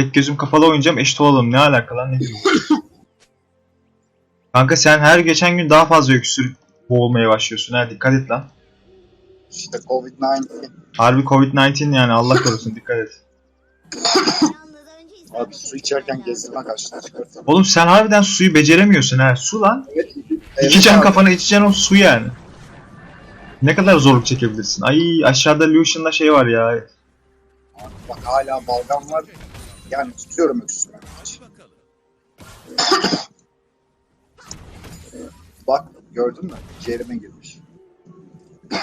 Tek gözüm kapalı oynayacağım eşit olalım. Ne alaka lan ne diyorsun? Kanka sen her geçen gün daha fazla öksürük boğulmaya başlıyorsun ha dikkat et lan. İşte Covid-19. Harbi Covid-19 yani Allah korusun dikkat et. Abi su içerken gezdirme kaçtı çıkartalım. Oğlum sen harbiden suyu beceremiyorsun ha. Su lan. Evet. Dikeceksin abi. kafana içeceksin o su yani. Ne kadar zorluk çekebilirsin. Ay aşağıda Lucian'da şey var ya. Abi Bak hala balgam var. Yani tutuyorum öksürme. Bak gördün mü? Ciğerime girmiş.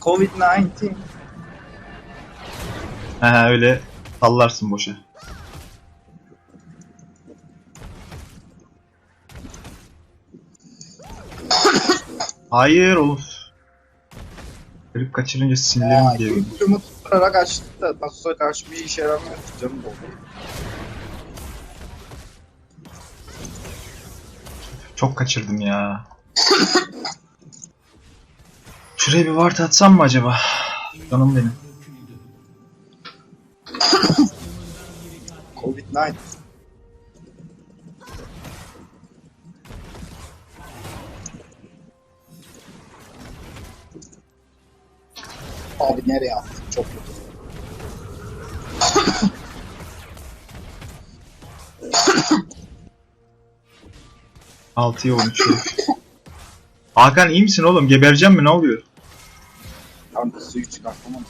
Covid-19. He he öyle sallarsın boşa. Hayır oğlum. Grip kaçırınca sinirlerim gidiyor. Tutturarak açtı da Nasus'a karşı bir işe yaramıyor. Canım doldu. Çok kaçırdım ya. Şuraya bir ward atsam mı acaba? Canım benim. Covid-19. Abi nereye attın? Çok kötü. Altıya 13. Hakan iyi misin oğlum? Gebereceğim mi? Ne oluyor? Kanka suyu çıkartamam.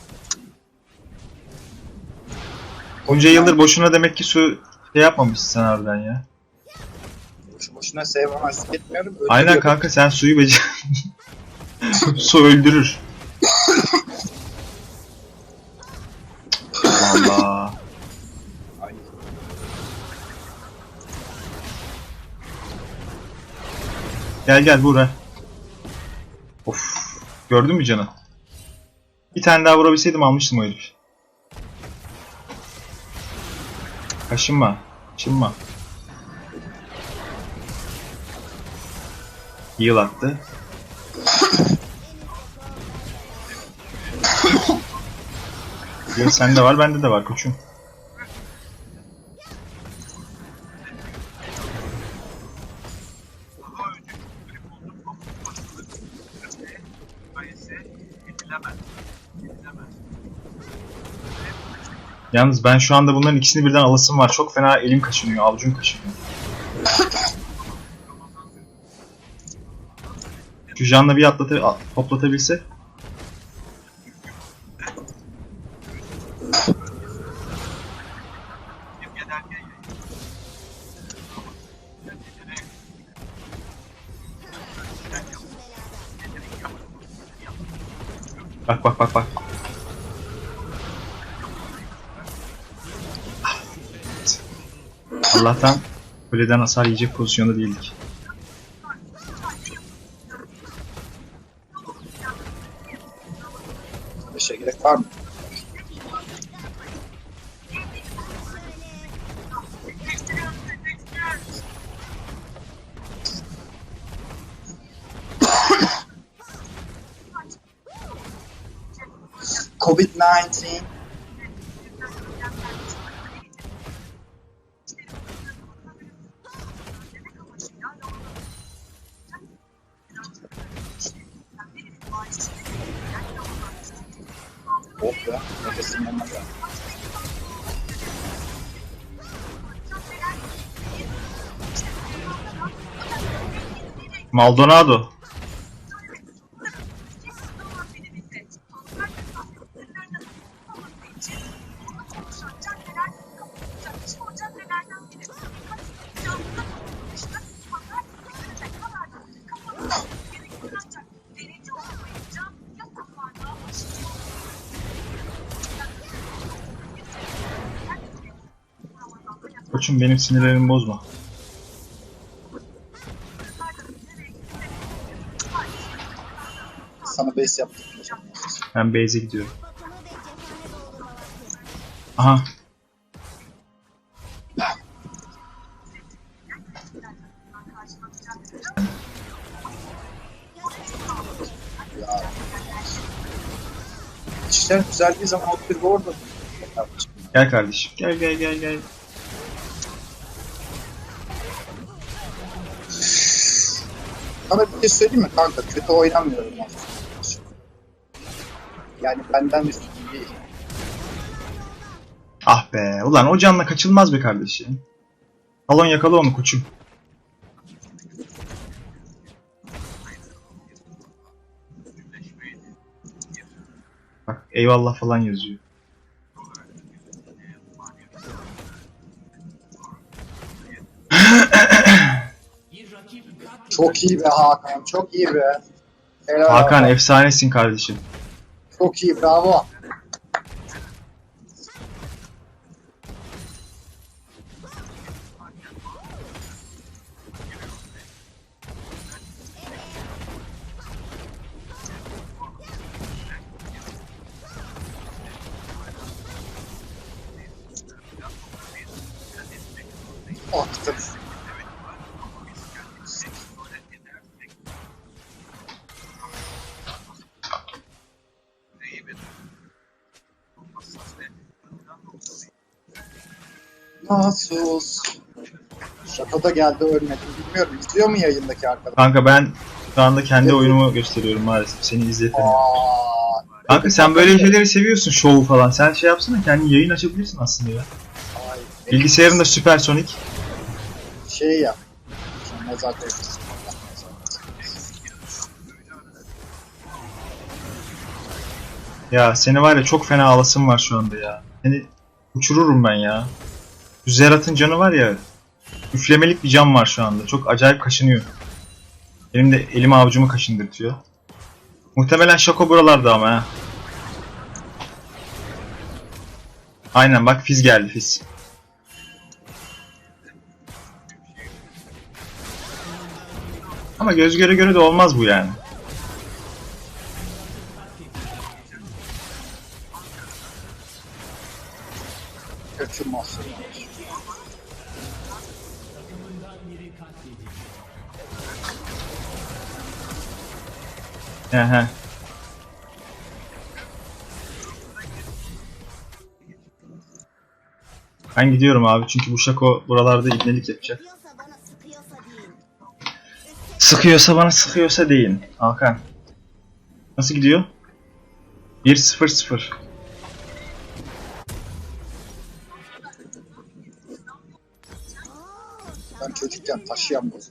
Onca yıldır boşuna demek ki su şey yapmamışsın sen harbiden ya. Boşu boşuna sevmemezlik etmiyorum. Aynen kanka sen suyu becer... su öldürür. Gel gel vur Of. Gördün mü canı? Bir tane daha vurabilseydim almıştım o herif. Kaşınma. Kaşınma. Heal attı. Heal sende var bende de var koçum. Yalnız ben şu anda bunların ikisini birden alasım var. Çok fena elim kaşınıyor, avucum kaşınıyor. Şu bir atlatı, a- toplatabilse. Bak bak bak bak. Allah'tan kuleden hasar yiyecek pozisyonda değildik. Oh ya, nefesim. Maldonado. Koçum benim sinirlerimi bozma. Sana base yaptım. Ben base'e gidiyorum. Aha. İşler düzeldiği zaman o bir orada. Gel kardeşim. Gel gel gel gel. Şey söyleyeyim mi kanka? Kötü oynamıyorum ben. Yani benden üstün değil. Ah be. Ulan o canla kaçılmaz be kardeşim. Balon yakala onu koçum. Bak eyvallah falan yazıyor. Çok iyi be Hakan, çok iyi be. Helal Hakan Hakan, efsanesin kardeşim. çok iyi, bravo. Attım. Nasıl? Şaka geldi ölmedim. Bilmiyorum. İzliyor mu yayındaki arkadaş? Kanka ben şu anda kendi oyunumu gösteriyorum maalesef. Seni izletemiyorum. Kanka sen böyle şeyleri seviyorsun şovu falan. Sen şey yapsana kendi yayın açabilirsin aslında ya. ay, Bilgisayarın da süpersonik. şey yap. Zaten Ya seni var ya çok fena ağlasım var şu anda ya. Seni uçururum ben ya. Zerat'ın canı var ya. Üflemelik bir can var şu anda. Çok acayip kaşınıyor. Benim de elim avucumu kaşındırtıyor. Muhtemelen Şako buralarda ama ha. Aynen bak Fiz geldi Fiz. Ama göz göre göre de olmaz bu yani. kötü He. Ben gidiyorum abi çünkü bu Şako buralarda ibnelik yapacak. Sıkıyorsa bana sıkıyorsa deyin. Hakan. Nasıl gidiyor? 1-0-0. Ben çocukken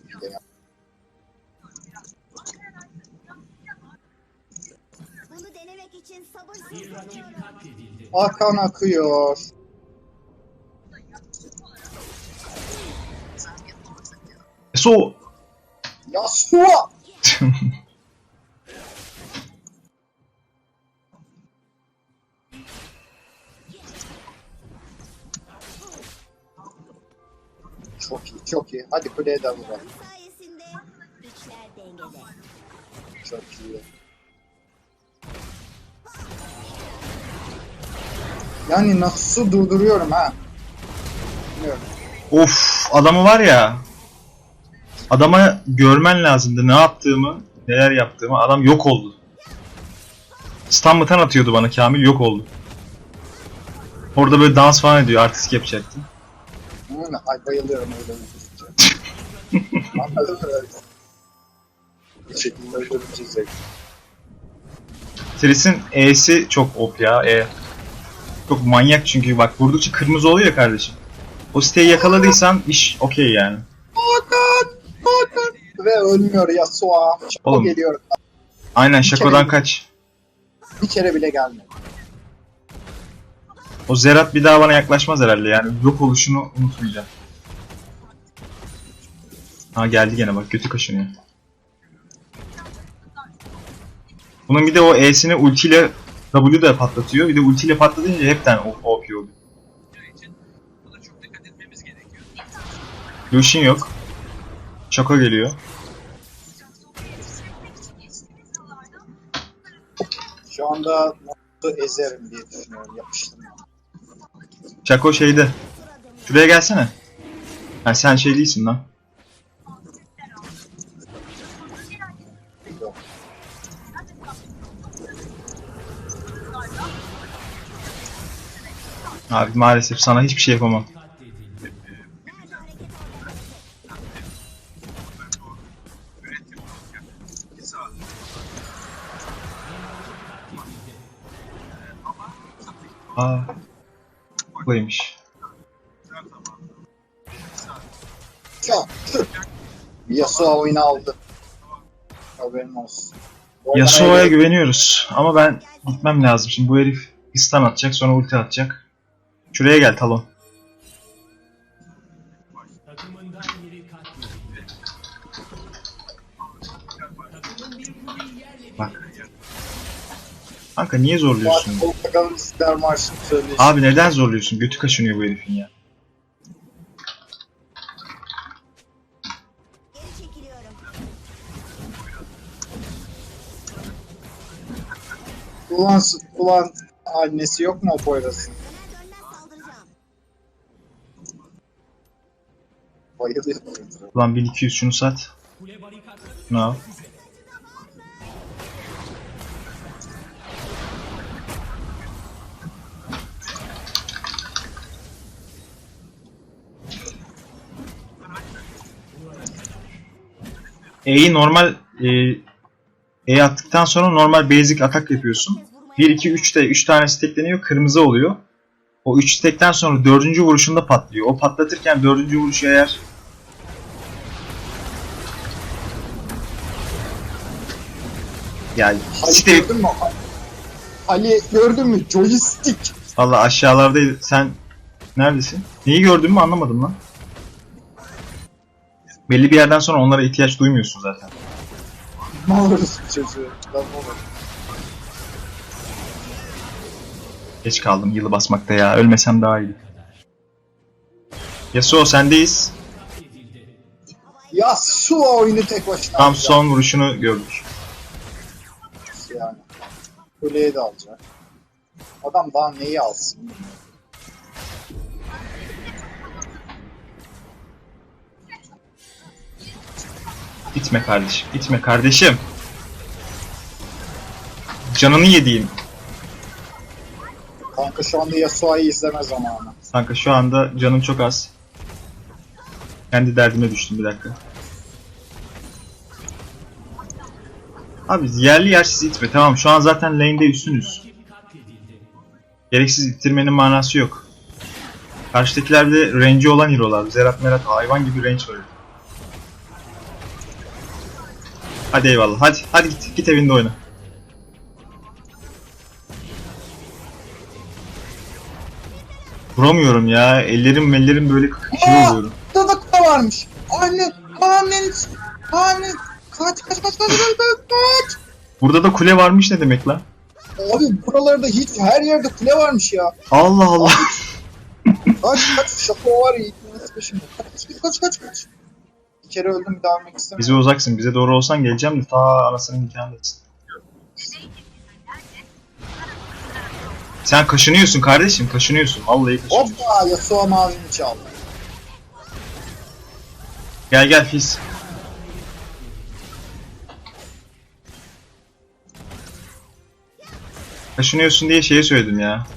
bir de ya. Hakan akıyor. So Yasuo! Çok iyi, çok iyi. Hadi kuleye de vuralım. sayesinde güçler dengede. Çok iyi. Yani nasıl durduruyorum ha? Bilmiyorum. Of adamı var ya. Adama görmen lazımdı ne yaptığımı, neler yaptığımı. Adam yok oldu. Stun mıtan atıyordu bana Kamil yok oldu. Orada böyle dans falan ediyor artistik yapacaktı. Hı, Ay bayılıyorum öyle? Bir şekilde öldürünce zevk. Tris'in E'si çok op ya E. Çok manyak çünkü bak vurdukça kırmızı oluyor ya kardeşim. O siteyi yakaladıysan iş okey yani. Hakan! Hakan! Ve ölmüyor Yasuo. Çok Oğlum. geliyor. Aynen Şako'dan kere- kaç. Bir kere bile gelmedi. O Zerat bir daha bana yaklaşmaz herhalde yani yok oluşunu unutmayacağım. Ha geldi gene bak götü kaşınıyor. Bunun bir de o E'sini ultiyle W da patlatıyor. Bir de ultiyle patlatınca hepten OP oluyor. Lucian yok. Şako geliyor. Şu anda nasıl ezerim diye düşünüyorum. Yapıştım. Şako şeyde. Şuraya gelsene. Ha, sen şey değilsin lan. Yok. Abi maalesef sana hiçbir şey yapamam. Aa. Buymuş. Yasuo oyunu aldı. Haberin olsun. Yasuo'ya güveniyoruz ama ben gitmem lazım. Şimdi bu herif bir stun atacak sonra ulti atacak. Şuraya gel Talon. Bak. Kanka niye zorluyorsun? Marşını söylesin. Abi neden zorluyorsun? Götü kaşınıyor bu herifin ya. Ulan, ulan annesi yok mu o Poyraz'ın? Bayılıyor. Ulan 1200 şunu sat. Şunu al. E'yi normal e, E attıktan sonra normal basic atak yapıyorsun. 1 2 3 de 3 tane stackleniyor, kırmızı oluyor. O 3 stackten sonra 4. vuruşunda patlıyor. O patlatırken 4. vuruşu eğer yani Ali site gördün mü? Ali gördün mü? Joystick. Valla aşağılardaydı. Sen neredesin? Neyi gördün mü anlamadım lan. Belli bir yerden sonra onlara ihtiyaç duymuyorsun zaten. Ne oluruz bu çocuğu? Ben olur. Geç kaldım yılı basmakta ya. Ölmesem daha iyi. Yasuo sendeyiz. Ya su oyunu tek başına. Tam son vuruşunu gördük. Yani. Kuleye de alacak. Adam daha neyi alsın? bilmiyorum. İtme kardeşim. İtme kardeşim. Canını yediğim. Kanka şu anda Yasuo'yu izleme zamanı. Kanka şu anda canım çok az. Kendi derdime düştüm bir dakika. Abi yerli yersiz itme tamam şu an zaten lane'de üstünüz. Gereksiz ittirmenin manası yok. Karşıdakilerde range'i olan hero'lar. Zerat Merat hayvan gibi range var. Hadi eyvallah. Hadi hadi git git evinde oyna. Vuramıyorum ya. Ellerim ellerim böyle şey oluyorum. Burada da varmış. Anne, annen, anne. Kaç kaç kaç kaç kaç kaç kaç. Burada da kule varmış ne demek lan? Abi buralarda hiç her yerde kule varmış ya. Allah Allah. Kaç kaç şaka var ya. Peşimde. Kaç kaç kaç kaç. Bir kere öldüm daha ölmek istemiyorum. Bize uzaksın. Bize doğru olsan geleceğim de ta anasının nikahındasın. Sen kaşınıyorsun kardeşim. Kaşınıyorsun. Vallahi kaşınıyorsun. Hoppa Yasuo mavini çaldı. Gel gel Fizz. Kaşınıyorsun diye şeyi söyledim ya.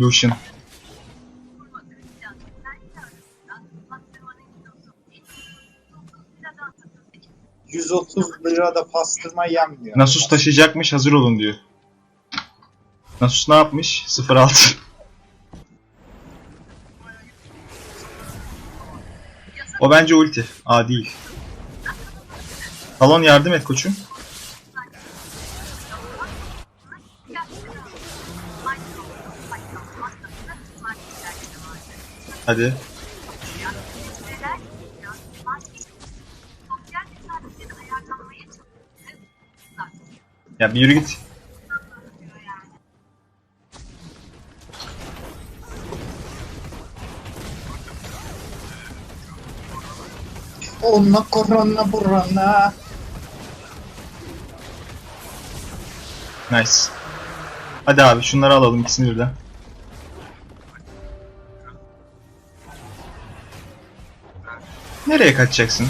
Lucian. — 130 lirada pastırma yenmiyor. Nasus taşıyacakmış hazır olun diyor. Nasus ne yapmış? 06. O bence ulti. A değil. Talon yardım et koçum. Hadi. Ya bir yürü git. Ona korona burana. Nice. Hadi abi şunları alalım ikisini birden. Nereye kaçacaksın?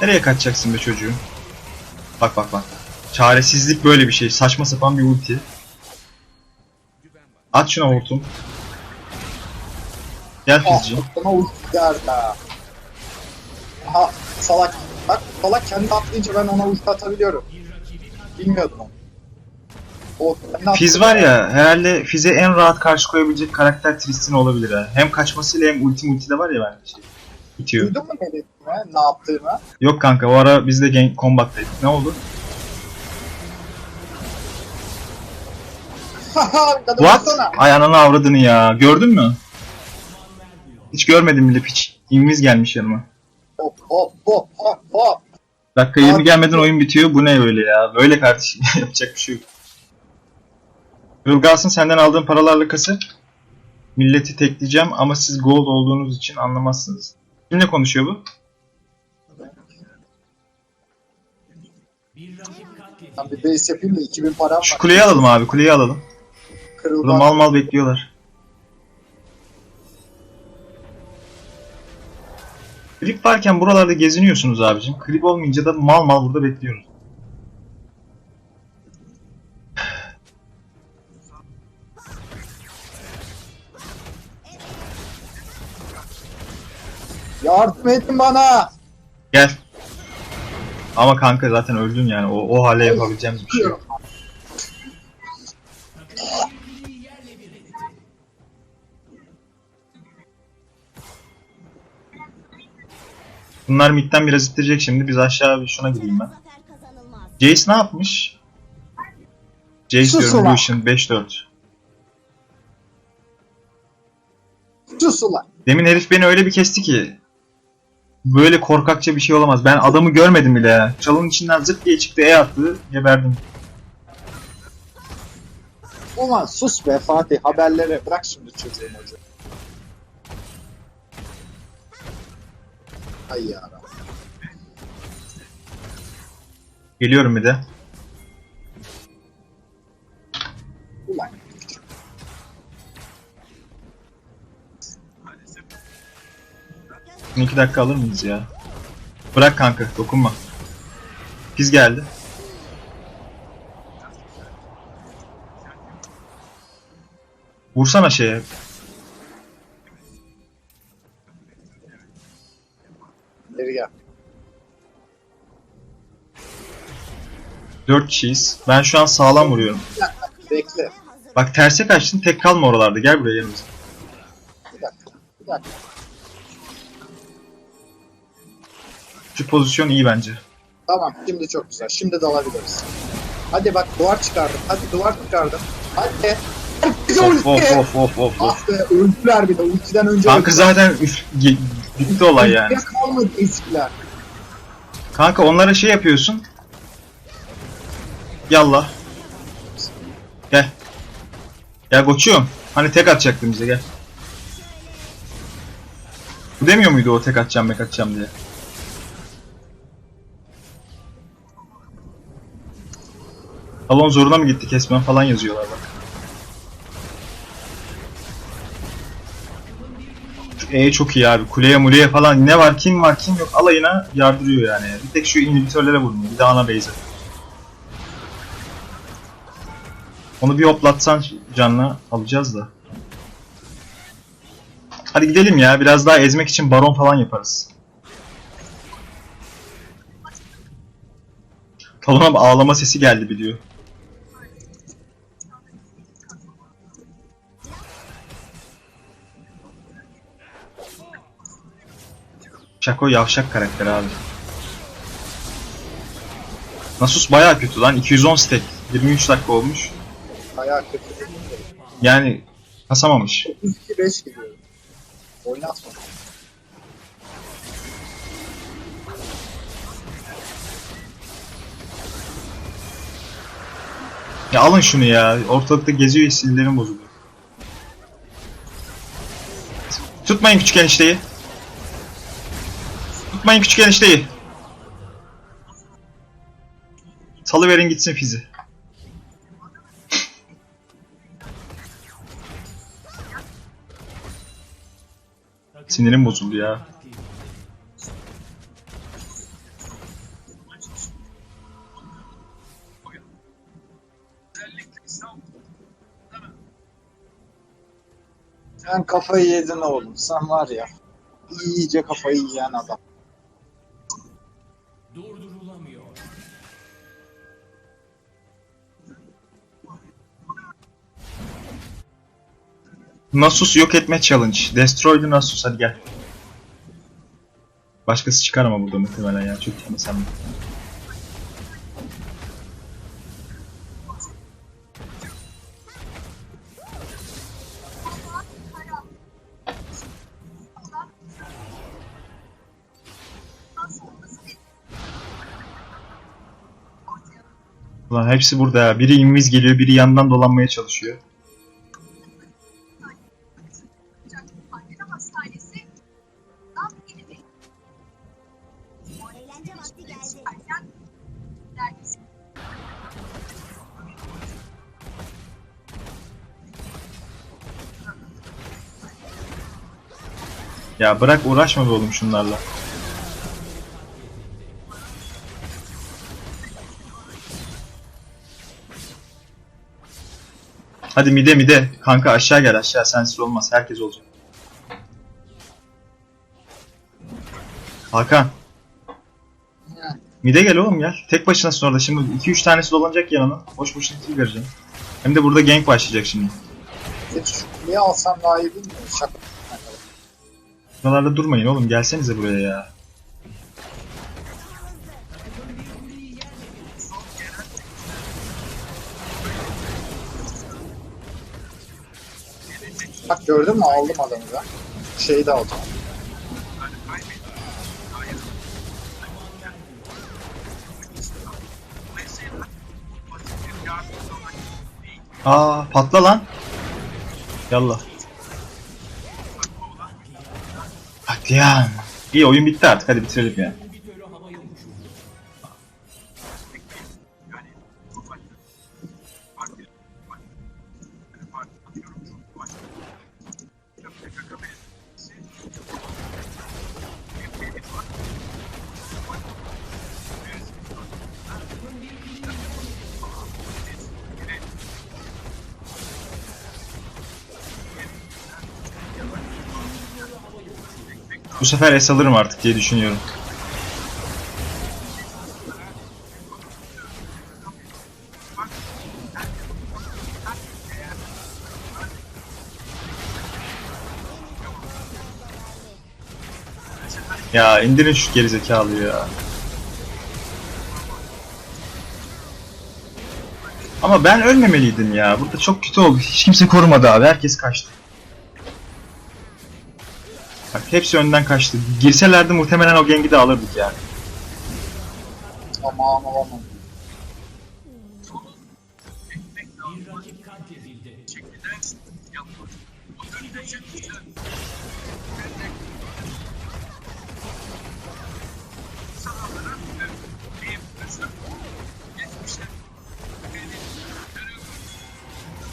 Nereye kaçacaksın be çocuğum? Bak bak bak. Çaresizlik böyle bir şey. Saçma sapan bir ulti. At şuna hortum. Gel ulti geldi ha. Aha salak. Bak salak kendi atlayınca ben ona ulti atabiliyorum. Bilmiyordum onu. O Fiz var ya herhalde Fiz'e en rahat karşı koyabilecek karakter Tristan olabilir ha. Hem kaçmasıyla hem ulti multi de var ya bende şey. Bitiyor. Duydun mu ne dediğimi? Ne yaptığımı? Yok kanka o ara biz de gang combat'taydık. Ne oldu? Kadın What? baksana. Ay ananı avradını ya. Gördün mü? Hiç görmedim bile piç. İnviz gelmiş yanıma. Hop hop hop hop hop. Dakika 20 Abi- gelmeden oyun bitiyor. Bu ne böyle ya? Böyle kardeşim. Yapacak bir şey yok. Ilgas'ın senden aldığın paralarla kası. Milleti tekleyeceğim ama siz gold olduğunuz için anlamazsınız. Kimle konuşuyor bu? Ben bir base yapayım da 2000 param Şu var. kuleyi alalım abi. Kuleyi alalım. Burada mal mal bekliyorlar. Klip varken buralarda geziniyorsunuz abicim. Klip olmayınca da mal mal burada bekliyoruz. Yardım edin bana. Gel. Ama kanka zaten öldün yani. O, o hale yapabileceğimiz bir şey yok. Bunlar midden biraz ittirecek şimdi. Biz aşağı bir şuna gideyim ben. Jace ne yapmış? Jace Sus diyorum ulan. Lucian 5-4. Sus ulan. Demin herif beni öyle bir kesti ki. Böyle korkakça bir şey olamaz. Ben adamı görmedim bile ya. Çalının içinden zıp diye çıktı E attı. Geberdim. Ulan sus be Fatih haberlere bırak şimdi çocuğum hoca. Ay ya. Geliyorum bir de. Ulan. Bunu iki dakika alır mıyız ya? Bırak kanka dokunma. Biz geldi. Vursana şeye. Geri gel. Dört kişiyiz. Ben şu an sağlam vuruyorum. Bekle. Bak terse kaçtın tek kalma oralarda. Gel buraya yanımıza. Bir dakika. Bir dakika. Şu pozisyon iyi bence. Tamam şimdi çok güzel. Şimdi dalabiliriz. Hadi bak duvar çıkardım. Hadi duvar çıkardım. Hadi. Of of of of of. Ah be öldüler bir de ultiden önce. Kanka zaten üf, ge- bitti olay yani. Ultiye kalmadı eskiler. Kanka onlara şey yapıyorsun. Yallah. Gel. Gel koçum. Hani tek atacaktın bize gel. Bu demiyor muydu o tek atacağım mek atacağım diye. Salon zoruna mı gitti kesmen falan yazıyorlar bak. E çok iyi abi. Kuleye muleye falan ne var kim var kim yok alayına yardırıyor yani. Bir tek şu inhibitörlere vurmuyor. Bir de ana base'e. Onu bir hoplatsan canla alacağız da. Hadi gidelim ya. Biraz daha ezmek için baron falan yaparız. Talona ağlama sesi geldi biliyor. Şako yavşak karakter abi. Nasus baya kötü lan. 210 stack. 23 dakika olmuş. Bayağı kötü. Yani kasamamış. 32-5 gidiyor. Oynatma. Ya alın şunu ya. Ortalıkta geziyor sinirlerim bozuluyor. Tutmayın küçük enişteyi. Tutmayın küçük enişteyi. Salıverin gitsin fizi. Sinirim bozuldu ya. Sen kafayı yedin oğlum. Sen var ya. iyice kafayı yiyen adam. Nasus yok etme challenge. Destroy the Nasus hadi gel. Başkası çıkar ama burada muhtemelen ya. Çok tanısam. Ulan hepsi burada ya. Biri inviz geliyor, biri yandan dolanmaya çalışıyor. Ya bırak uğraşma be oğlum şunlarla. Hadi mide mide. Kanka aşağı gel aşağı sensiz olmaz. Herkes olacak. Hakan. Mide gel oğlum gel. Tek başınasın orada. Şimdi 2-3 tanesi dolanacak yanına. Boş boşuna kill vereceğim. Hem de burada gank başlayacak şimdi. Kuleyi alsam daha iyi mi? Şaka. Buralarda durmayın oğlum. Gelsenize buraya ya. Bak gördün mü aldım adamı ben. Şeyi de aldım. Aa patla lan. Yallah. Katliam. İyi oyun bitti artık hadi bitirelim sefer es alırım artık diye düşünüyorum. Ya indirin şu gerizekalıyı ya. Ama ben ölmemeliydim ya. Burada çok kötü oldu. Hiç kimse korumadı abi. Herkes kaçtı. Bak hepsi önden kaçtı. Girselerdi muhtemelen o gengi de alırdık yani. Aman aman.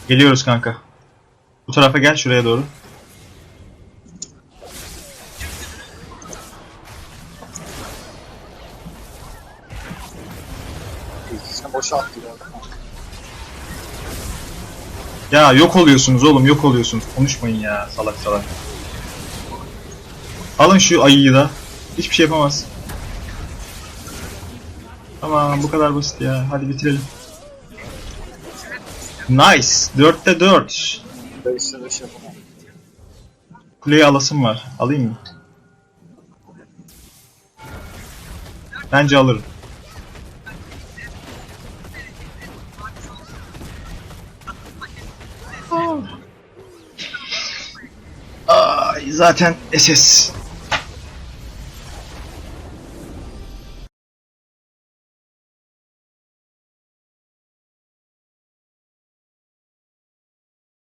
Geliyoruz kanka. Bu tarafa gel şuraya doğru. Ya yok oluyorsunuz oğlum yok oluyorsunuz. Konuşmayın ya salak salak. Alın şu ayıyı da. Hiçbir şey yapamaz. Tamam bu kadar basit ya. Hadi bitirelim. Nice. 4'te 4. Beşte beş yapamam. Kuleyi alasım var. Alayım mı? Bence alırım. Zaten SS